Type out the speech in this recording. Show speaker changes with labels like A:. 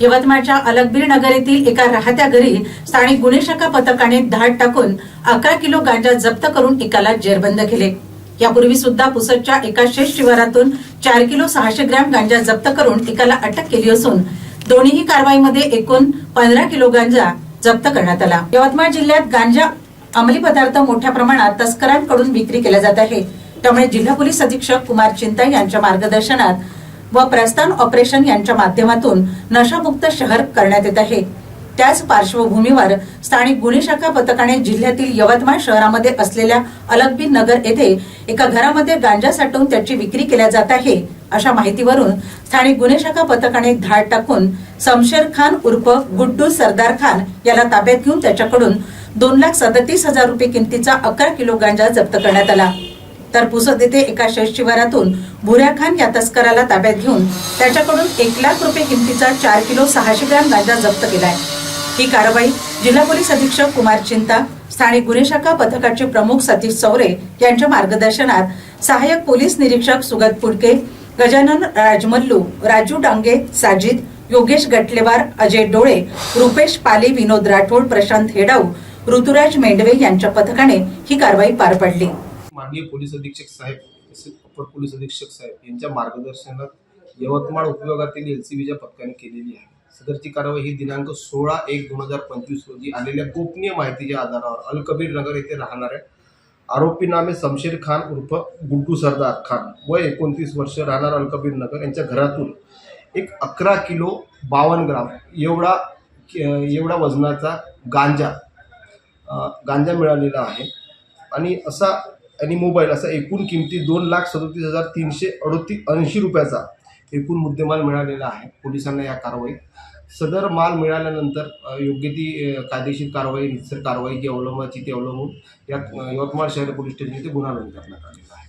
A: यवतमाळच्या अलगबीर नगर येथील एका राहत्या घरी स्थानिक गुन्हे शाखा पथकाने धाड टाकून अकरा किलो गांजा जप्त करून एकाला जेरबंद केले. यापूर्वी सुद्धा पुसदच्या एका शेष शिवारातून चार किलो सहाशे ग्रॅम गांजा जप्त करून एकाला अटक केली असून दोन्हीही कारवाईमध्ये एकूण पंधरा किलो गांजा जप्त करण्यात आला. यवतमाळ जिल्ह्यात गांजा अंमली पदार्थ मोठ्या प्रमाणात तस्करांकडून विक्री केला जात आहे. त्यामुळे जिल्हा पोलीस अधीक्षक कुमार चिंता यांच्या मार्गदर्शनात व प्रस्थान ऑपरेशन यांच्या माध्यमातून नशामुक्त शहर करण्यात येत आहे. त्याच पार्श्वभूमीवर स्थानिक गुन्हे शाखा पथकाने जिल्ह्यातील यवतमाळ शहरामध्ये असलेल्या अलगबी नगर येथे एका घरामध्ये गांजा साठवून त्याची विक्री केल्या जात आहे अशा माहितीवरून स्थानिक गुन्हे शाखा पथकाने धाड टाकून समशेर खान उर्फ गुड्डू सरदार खान याला ताब्यात घेऊन त्याच्याकडून दोन लाख सदतीस हजार रुपये किमतीचा अकरा किलो गांजा जप्त करण्यात आला. तर पुसद येथे एका शेष शिवारातून भुऱ्या खान या तस्कराला ताब्यात घेऊन त्याच्याकडून एक लाख रुपये किमतीचा चार किलो सहाशे ग्रॅम गांजा जप्त केलाय. ही कारवाई जिल्हा पोलीस अधीक्षक कुमार चिंता स्थानिक गुन्हे शाखा पथकाचे प्रमुख सतीश चौरे यांच्या मार्गदर्शनात सहाय्यक पोलीस निरीक्षक सुगत पुडके गजानन राजमल्लू राजू डांगे साजिद योगेश गटलेवार अजय डोळे रुपेश पाले विनोद राठोड प्रशांत हेडाऊ ऋतुराज मेंढवे यांच्या पथकाने ही कारवाई पार पडली.
B: माननीय पोलीस अधीक्षक साहेब तसेच अपर पोलीस अधीक्षक साहेब यांच्या मार्गदर्शनात यवतमाळ उपयोगातील एल सी बीच्या पथकाने केलेली आहे. सदरची कारवाई ही दिनांक सोळा एक दोन हजार पंचवीस रोजी आलेल्या गोपनीय माहितीच्या आधारावर अलकबीर नगर येथे राहणाऱ्या आरोपी नामे शमशेर खान उर्फ गुड्डू सरदार खान वय एकोणतीस वर्ष राहणार अलकबीर नगर यांच्या घरातून एक अकरा किलो बावन्न ग्राम एवढा एवढा वजनाचा गांजा गांजा मिळालेला आहे. आणि असा आणि मोबाईल असा एकूण किमती दोन लाख सदोतीस हजार तीनशे अडोतीस ऐंशी रुपयाचा एकूण मुद्देमाल मिळालेला आहे. पोलिसांना या कारवाईत. सदर माल मिळाल्यानंतर योग्य ती कायदेशीर कारवाई रितसर कारवाई जी अवलंबाची ती अवलंबून यात यवतमाळ शहर पोलीस स्टेशन येथे गुन्हा नोंद करण्यात आलेला आहे.